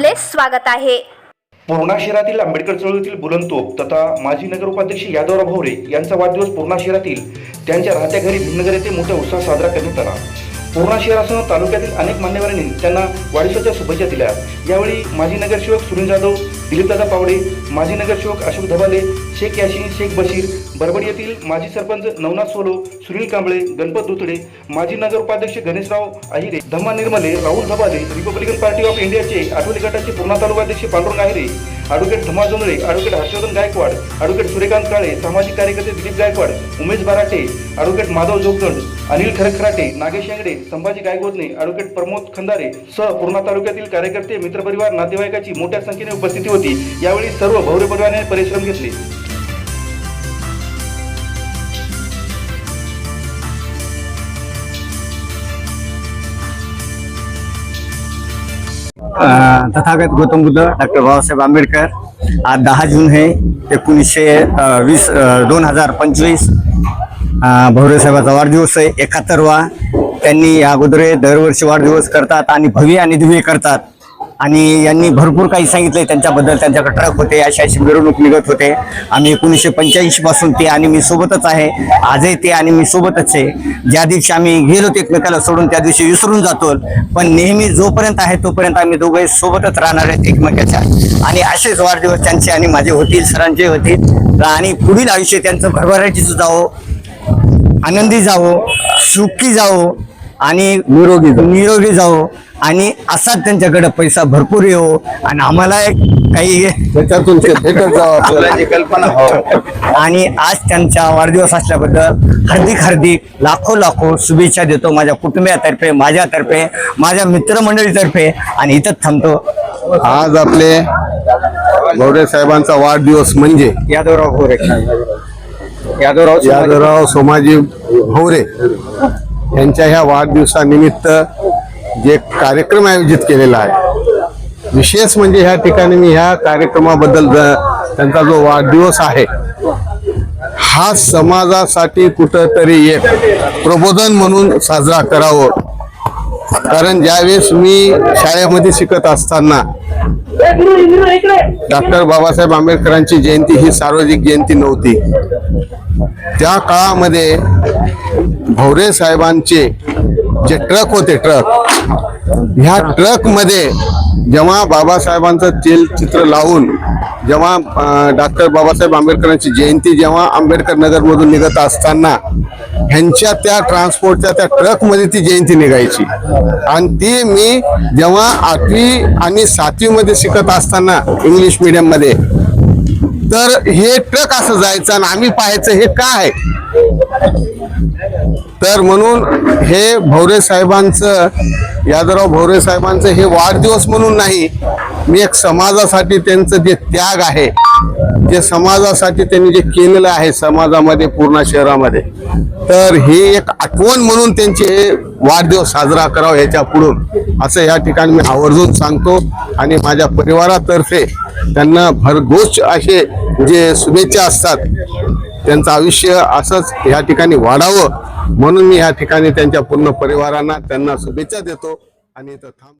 आपले स्वागत आहे. पूर्णा शहरातील आंबेडकर चळवळीतील बुलंतोप तथा माजी नगरोपाध्यक्ष यादवराव भवरे यांचा वाढदिवस पूर्णा शहरातील त्यांच्या राहत्या घरी भिमनगर येथे मोठ्या उत्साहात साजरा करण्यात आला. पूर्णा शहरासह तालुक्यातील अनेक मान्यवरांनी त्यांना वाढदिवसाच्या शुभेच्छा दिल्या. यावेळी माजी नगरसेवक सुनील जाधव दिलीपदादा पावडे माजी नगरसेवक अशोक धबाले शेख याशीन शेख बशीर बरबड येथील माजी सरपंच नवनाथ सोलो सुनील कांबळे गणपत दुतडे माजी नगरोपाध्यक्ष Ganeshrao Ahire Dhamma Nirmale Rahul Dhabale Republican Party of इंडियाचे आठवले गटाचे पूर्णा तालुकाध्यक्ष Pandurang Ahire advocate Dhama Jondhale advocate Harshvardhan Gaikwad advocate Suryakant Kale सामाजिक कार्यकर्ते दिलीप गायकवाड उमेश बाराटे ॲडव्होकेट माधव जोगदंड अनिल खरखराटे नागेश शेंगडे संभाजी गायगोदने ॲडव्होकेट प्रमोद खंदारे सह पूर्णा तालुक्यातील कार्यकर्ते मित्रपरिवार नातेवाईकाची मोठ्या संख्येने उपस्थिती होती. यावेळी सर्व भौरे परिवाराने परिश्रम घेतले. तथागत गौतम बुद्ध डॉक्टर बाबासाहेब आंबेडकर. आज दहा जून हे एकोणीसशे वीस दोन हजार पंचवीस. भैरवसाहेबाचा वाढदिवस आहे एकाहत्तरवा. त्यांनी अगोदर दरवर्षी वाढदिवस करतात आणि भव्य आणि दिव्य करतात. आणि यांनी भरपूर काही सांगितलंय. त्यांच्याबद्दल त्यांच्याकडे ट्रक होते अशी अशी मिरवणूक निघत होते. आम्ही एकोणीसशे पंच्याऐंशी पासून ते आणि मी सोबतच आहे. आजही ते आणि मी सोबतच आहे. ज्या दिवशी आम्ही गेलो ते एकमेकाला सोडून त्या दिवशी विसरून जातो. पण नेहमी जोपर्यंत आहे तोपर्यंत आम्ही दोघे सोबतच राहणार आहेत एकमेकाच्या. आणि असेच वाढदिवस त्यांचे आणि माझे होतील सरांचे होतील आणि पुढील आयुष्य त्यांचं भरभराटीचं जावो आनंदी जावो सुखी जावो. आणि निरोगी निरोगी जावो आणि असाच त्यांच्याकडे पैसा भरपूर येऊ. आणि आम्हाला एक काही हो. आणि आज त्यांचा वाढदिवस असल्याबद्दल हार्दिक हार्दिक लाखो लाखो शुभेच्छा देतो माझ्या कुटुंबियातर्फे माझ्यातर्फे माझ्या मित्रमंडळीतर्फे. आणि इथंच थांबतो. आज आपले भवरे साहेबांचा वाढदिवस म्हणजे? यादवराव गोरे यादवराव यादवराव सोमाजी. भवरे यांच्या ह्या वाढदिवसानिमित्त जे कार्यक्रम आयोजित केलेला आहे विशेष म्हणजे ह्या ठिकाणी मी ह्या कार्यक्रमाबद्दल ज- त्यांचा जो वाढदिवस आहे हा समाजासाठी कुठंतरी एक प्रबोधन म्हणून साजरा करावं. कारण ज्यावेळेस मी शाळेमध्ये शिकत असताना डॉक्टर बाबासाहेब आंबेडकरांची जयंती ही सार्वजनिक जयंती नव्हती. त्या काळामध्ये भवरे साहेबांचे जे ट्रक होते ट्रक ह्या ट्रकमध्ये जेव्हा बाबासाहेबांचं तेल चित्र लावून जेव्हा डॉक्टर बाबासाहेब आंबेडकरांची जयंती जेव्हा आंबेडकर नगर मधून निघत असताना ह्यांच्या त्या ट्रान्सपोर्टच्या त्या ट्रकमध्ये ती जयंती निघायची. आणि ती मी जेव्हा आठवी आणि सातवी मध्ये शिकत असताना इंग्लिश मीडियममध्ये तर हे ट्रक असं जायचं आणि आम्ही पाहायचं हे काय तर म्हणून हे भवरे साहेबांचं यादवराव भवरे साहेबांचं हे वाढदिवस म्हणून नाही मी एक समाजासाठी त्यांचं जे त्याग आहे जे समाजासाठी त्यांनी जे केलेलं आहे समाजामध्ये पूर्ण शहरामध्ये तर हे एक आठवण म्हणून त्यांचे वाढदिवस साजरा करावा ह्याच्या पुढून. असं या ठिकाणी मी आवर्जून सांगतो आणि माझ्या परिवारातर्फे त्यांना भरघोष असे जे शुभेच्छा असतात त्यांचं आयुष्य असंच या ठिकाणी वाढावं म्हणून मी या ठिकाणी त्यांच्या पूर्ण परिवारांना त्यांना शुभेच्छा देतो. आणि इथं थांब